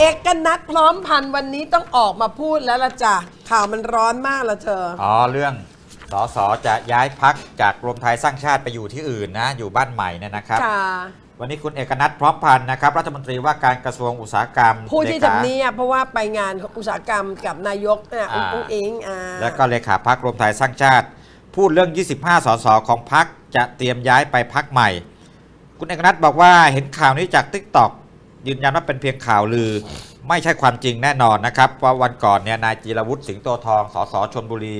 เอกนัทพร้อมพันธุ์วันนี้ต้องออกมาพูดแล้วละจ้ะข่าวมันร้อนมากละเธอ อ๋อเรื่องสสจะย้ายพักจากรวมไทยสร้างชาติไปอยู่ที่อื่นนะ อยู่บ้านใหม่เนี่ยนะครับ ค่ะวันนี้คุณเอกนัทพร้อมพันธ์นะครับ รัฐมนตรีว่าการกระทรวงอุตสาหกรรมผู้ที่เลขาทำเนียบเพราะว่าไปงานอุตสาหกรรมกับนายกเนี่ยอ่าอุ้งอิงอ่าและก็เลขาพักรวมไทยสร้างชาติ พูดเรื่อง 25 สสของพักจะเตรียมย้ายไปพักใหม่ คุณเอกนัทบอกว่าเห็นข่าวนี้จากทิกตอก ยืนยันว่าเป็นเพียงข่าวลือ ไม่ใช่ความจริงแน่นอนนะครับว่าวันก่อนเนี่ยนายจีรวุฒิสิงห์โตทองสสชนบุรี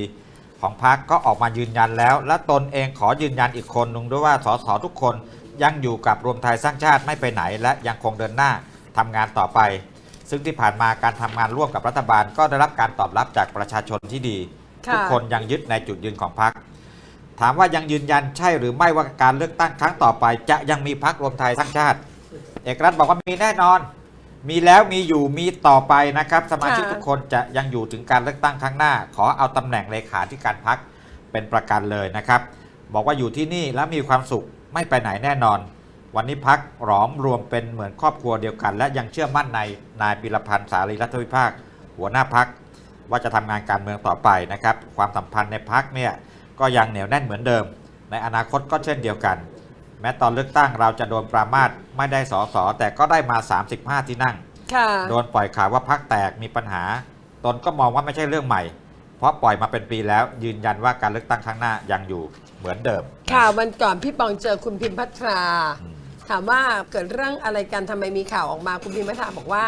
ของพักก็ออกมายืนยันแล้ว และตนเองขอยืนยันอีกคนนึงด้วยว่าสสทุกคนยังอยู่กับรวมไทยสร้างชาติไม่ไปไหน และยังคงเดินหน้าทำงานต่อไป ซึ่งที่ผ่านมาการทำงานร่วมกับรัฐบาล ก็ได้รับการตอบรับจากประชาชนที่ดีค่ะทุกคนยังยึดในจุดยืนของพรรคถามว่ายังยืนยันใช่หรือไม่ว่าการเลือกตั้งครั้งต่อไป จะยังมีพรรครวมไทยสร้างชาติ เอกรัฐบอกว่ามีแน่นอน มีแล้วมีอยู่มีต่อไปนะครับ สมาชิกค่ะทุกคนจะยังอยู่ถึงการเลือกตั้งครั้งหน้า ขอเอาตำแหน่งเลขาธิการพรรคเป็นประกันเลยนะครับ บอกว่าอยู่ที่นี่แล้วมีความสุขไม่ไปไหนแน่นอน วันนี้พักหลอมรวมเป็นเหมือนครอบครัวเดียวกัน และยังเชื่อมั่นในนายปิรพันธ์สารีรัฐวิภาค หัวหน้าพักว่าจะทำงานการเมืองต่อไปนะครับ ความสัมพันธ์ในพักเนี่ยก็ยังเหนียวแน่นเหมือนเดิม ในอนาคตก็เช่นเดียวกัน แม้ตอนเลือกตั้งเราจะโดนปรามาสไม่ได้สอสอแต่ก็ได้มา 35 ที่นั่ง ค่ะ โดนปล่อยข่าวว่าพักแตกมีปัญหา ตนก็มองว่าไม่ใช่เรื่องใหม่ เพราะปล่อยมาเป็นปีแล้วยืนยันว่าการเลือกตั้งครั้งหน้ายังอยู่เหมือนเดิม ข่าววันก่อนพี่ปองเจอคุณพิมพัทรา อืม ถามว่าเกิดเรื่องอะไรกันทำไมมีข่าวออกมาคุณพิมพัทราบอกว่า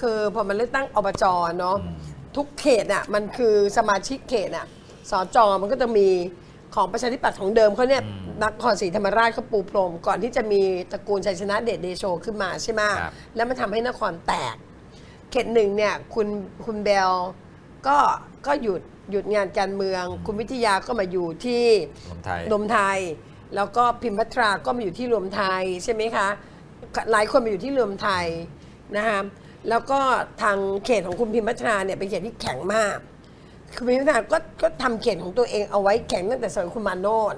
คือพอมันเลือกตั้งอบจเนาะอืมทุกเขตอะมันคือสมาชิกเขตอะสจมันก็จะมีของประชาธิปัตย์ของเดิมเขาเนี่ย นครศรีธรรมราชเขาปูพรม ก่อนที่จะมีตระกูลชัยชนะเดชเดโชขึ้นมาใช่ไหมครับ แล้วมันทำให้นครแตก เขตหนึ่งเนี่ยคุณคุณเบลก็ก็หยุดหยุดงานการเมือง คุณวิทยาก็มาอยู่ที่รวมไทย รวมไทย แล้วก็พิมพ์พัทราก็มาอยู่ที่รวมไทยใช่ไหมคะ หลายคนมาอยู่ที่รวมไทยนะคะแล้วก็ทางเขตของคุณพิมพ์พัทราเนี่ยเป็นเขตที่แข็งมาก คุณพิมพ์พัทราก็ก็ทำเขตของตัวเองเอาไว้แข็งตั้งแต่สมัยคุณมาโนด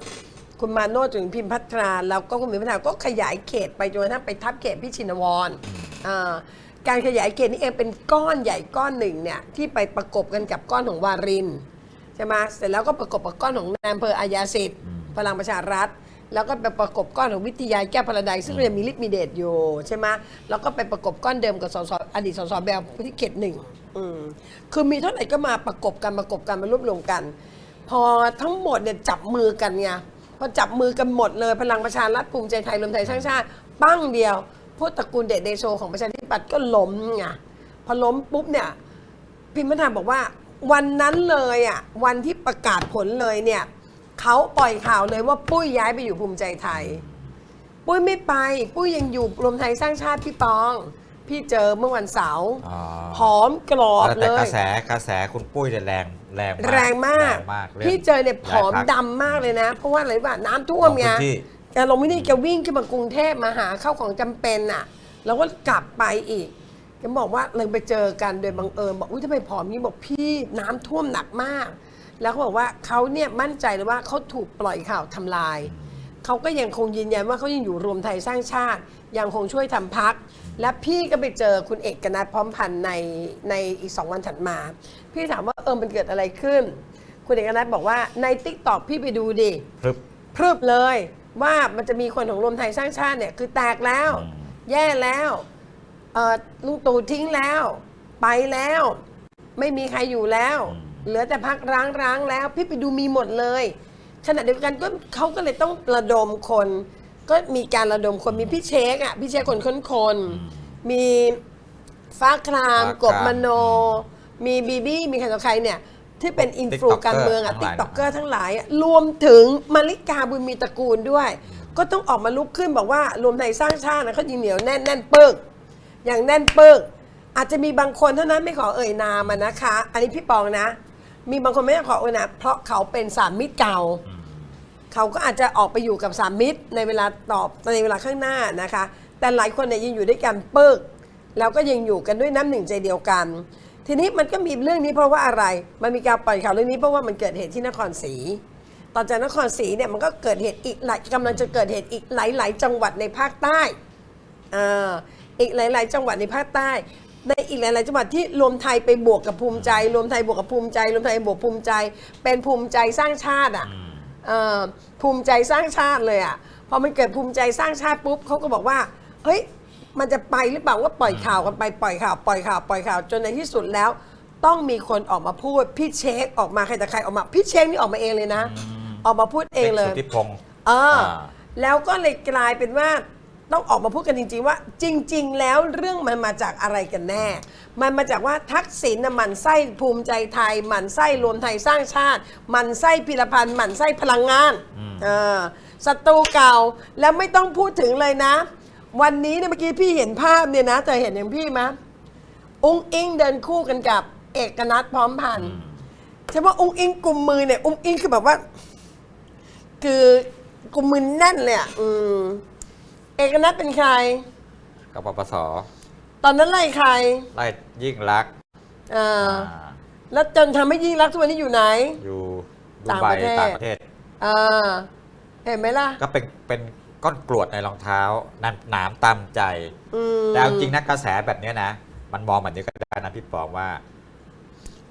คุณมาโนดถึงพิมพ์พัทราแล้วก็คุณพิมพ์พัทราก็ขยายเขตไปจนกระทั่งไปทับเขตพี่ชินวรอ่าการขยายเขตนี้เองเป็นก้อนใหญ่ก้อนหนึ่งเนี่ยที่ไปประกบกันกับก้อนของวารินใช่ไหมเสร็จแล้วก็ประกบกับก้อนของนายอำเภออายาสิทธิ์อืมพลังประชารัฐ แล้วก็ไปประกบก้อนของวิทยาแก้วพลาไดซึ่งยังมีฤทธิ์มีเดชอยู่ใช่ไหมแล้วก็ไปประกบก้อนเดิมกับสสอดีตสสแบลที่เขตหนึ่งอืมคือมีเท่าไหร่ก็มาประกบกันประกบกันมารวบรวมกัน พอทั้งหมดเนี่ยจับมือกันไง พอจับมือกันหมดเลยพลังประชารัฐภูมิใจไทยรวมไทยสร้างชาติ ปั้งเดียวพวกตระกูลเดชเดโชของประชาธิปัตย์ก็ล้มไงพอล้มปุ๊บเนี่ยพิมพ์พัฒนาบอกว่า วันนั้นเลยอะวันที่ประกาศผลเลยเนี่ยเขาปล่อยข่าวเลยว่าปุ้ยย้ายไปอยู่ภูมิใจไทย ปุ้ยไม่ไป ปุ้ยยังอยู่รวมไทยสร้างชาติพี่ปอง พี่เจอเมื่อวันเสาร์อ๋อหอมกรอบแต่เลกยระแสกระแสคุณปุ้ยเนี่ยแรง แรงมากแรงมากแรงมากรื่องพี่เจอเนี่ยผอมย้ายพรรคดำมากเลยนะ เพราะว่าอะไรบ้าน้ำท่วมไง ลงพื้นที่ แกลงไม่ได้แกวิ่งขึ้นมากรุงเทพมาหาเข้าของจำเป็นอะ แล้วก็กลับไปอีกแกบอกว่าเลยไปเจอกันโดยบังเอิญบอกอุ้ยทำไมผอมนี้บอกพี่น้ำท่วมหนักมาก แล้วเขาบอกว่าเขาเนี่ยมั่นใจเลยว่าเขาถูกปล่อยข่าวทำลาย เขาก็ยังคงยืนยันว่าเขายังอยู่รวมไทยสร้างชาติ ยังคงช่วยทำพัก และพี่ก็ไปเจอคุณเอกนัทพร้อมพันธ์ในในอีกสองวันถัดมา พี่ถามว่าเออมันเกิดอะไรขึ้น คุณเอกนัทบอกว่าในติ๊กต็อกพี่ไปดูดิพรึบพรึบเลยว่ามันจะมีคนของรวมไทยสร้างชาติเนี่ยคือแตกแล้วอืมแย่แล้วเอ่อลุงตู่ทิ้งแล้ว ไปแล้ว ไม่มีใครอยู่แล้ว เหลือแต่พักร้างร้างๆแล้ว พี่ไปดูมีหมดเลย ขณะเดียวกันก็เขาก็เลยต้องระดมคน ก็มีการระดมคนมีพี่เชคอะพี่เชคคนค้นคน มีฟ้าครามฟ้าครามกบมโน มีบีบี้มีใครต่อใครเนี่ย ที่เป็นอินฟลู TikToker การเมืองอะทั้ติ๊งกหลาย ต็อกเกอร์ทั้งหลายอะรวมถึงมาริกาบุญมีตระกูลด้วย ก็ต้องออกมาลุกขึ้นบอกว่ารวมไทยสร้างชาตินะเขายิงเหนียวแน่นแน่นปึกอย่างแน่นปึกอาจจะมีบางคนเท่านั้นไม่ขอเอ่ยนามอะนะคะ อันนี้พี่ปองนะ มีบางคนไม่ขอเอ่ยนามเพราะเขาเป็นสามมิตรเก่า เขาก็อาจจะออกไปอยู่กับสามมิตรในเวลาตอบในเวลาข้างหน้านะคะ แต่หลายคนเนี่ยยังอยู่ด้วยกันปึกแล้วก็ยังอยู่กันด้วยน้ำหนึ่งใจเดียวกัน ทีนี้มันก็มีเรื่องนี้เพราะว่าอะไร มันมีการปล่อยข่าวเรื่องนี้เพราะว่ามันเกิดเหตุที่นครศรีตอนจากนครศรีเนี่ยมันก็เกิดเหตุอีกหลายกำลังจะเกิดเหตุอีกหลาย ๆ จังหวัดในภาคใต้อ่าอีกหลาย ๆ จังหวัดในภาคใต้ ในอีกหลาย ๆ จังหวัดที่รวมไทยไปบวกกับภูมิใจ รวมไทยบวกกับภูมิใจ รวมไทยบวกภูมิใจ เป็นภูมิใจสร้างชาติอะอืมเอ่อภูมิใจสร้างชาติเลยอะพอมันเกิดภูมิใจสร้างชาติปุ๊บเขาก็บอกว่าเฮ้ยมันจะไปหรือเปล่าก็ปล่อยข่าวกันไปปล่อยข่าวปล่อยข่าวปล่อยข่าวจนในที่สุดแล้ว ต้องมีคนออกมาพูดพี่เช็คออกมาใครแต่ใครออกมาพี่เช็คนี่ออกมาเองเลยนะ ออกมาพูดเองเลย สุทธิพงศ์เอออ่าแล้วก็เลยกลายเป็นว่า ต้องออกมาพูดกันจริง ๆ ว่า จริง ๆ แล้วเรื่องมันมาจากอะไรกันแน่ มันมาจากว่าทักษิณน่ะหมันไส้ภูมิใจไทยหมันไส้รวมไทยสร้างชาติหมันไส้พิรพันธ์หมันไส้พลังงานเออศัตรูเก่าแล้วไม่ต้องพูดถึงเลยนะ วันนี้เนี่ยเมื่อกี้พี่เห็นภาพเนี่ยนะเธอเห็นอย่างพี่มะอุ้งอิงเดินคู่กันกับ เอกนัทพร้อมพันธ์ใช่ว่าอุ้งอิงกลุ่มมือเนี่ยอุ้งอิงคือแบบว่า คือกลุ่มมือแน่นเลยอะ อืม เอกนัทเป็นใคร กับปปสตอนนั้นไล่ใครไล่ยิ่งรักษณ์เอออ่าแล้วจนทำให้ยิ่งรักษณ์ทุกวันนี้อยู่ไหน อยู่ดูต่างไบประเทศต่างประเทศเออเห็นไหมล่ะ ก็เป็นเป็นก้อนกรวดในรองเท้านั่นหนามตามใจ อืมแต่เอาจริงนะกระแสแบบเนี้ยนะ มันมองแบบนี้ก็ได้นะพี่ปองว่า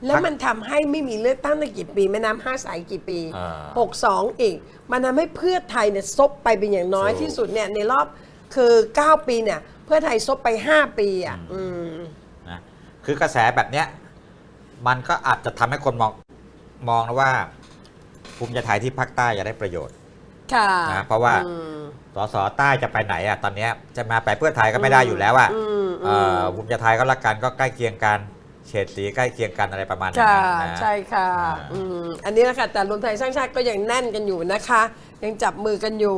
แล้วมันทำให้ไม่มีเลือกตั้งในกี่ปีแม่น้ำห้าสายกี่ปี อ่าหกสองอีก มันทำให้เพื่อไทยเนี่ยซบไปเป็นอย่างน้อยถูก ที่สุดเนี่ยในรอบคือ 9 ปีเนี่ยเพื่อไทยซบไป 5 ปีอะอืม นะคือกระแสแบบเนี้ยมันก็อาจจะทำให้คนมองมองนะว่า ภูมิใจไทยที่ภาคใต้จะได้ประโยชน์ ค่ะนะเพราะว่า อืม สสใต้จะไปไหนอะตอนเนี้ยจะมาไปเพื่อไทยก็ไม่ได้อยู่แล้วอะอืมเอ่ออืมภูมิใจไทยก็ละกันก็ใกล้เคียงกัน เฉดสีใกล้เคียงกันอะไรประมาณนั้นค่ะ นะ ใช่ค่ะอ่าอืมอันนี้แหละค่ะแต่รวมไทยสร้างชาติก็ยังแน่นกันอยู่นะคะ ยังจับมือกันอยู่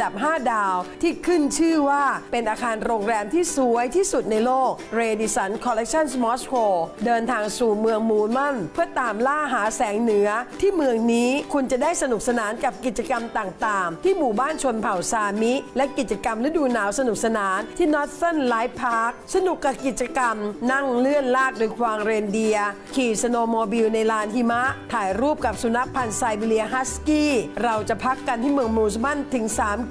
ับ5 ดาว ที่ขึ้นชื่อว่าเป็นอาคารโรงแรมที่สวยที่สุดในโลก r a d i s o n Collection Moscow เดินทางสู่เมืองมูลมันเพื่อตามล่าหาแสงเหนือ ที่เมืองนี้คุณจะได้สนุกสนานกับกิจกรรมต่างๆ ที่หมู่บ้านชนเผ่าซามิ และกิจกรรมฤดูหนาวสนุกสนานที่ Northern Light Park สนุกกับกิจกรรม นั่งเลื่อนลากโดยควางเรนเดีย ขี่สโนโมบิลในลานหิมะ ถ่ายรูปกับสุนัขพันธุ์ไซบีเรียฮัสกี้ เราจะพักกันที่เมืองมูสมันถึง 3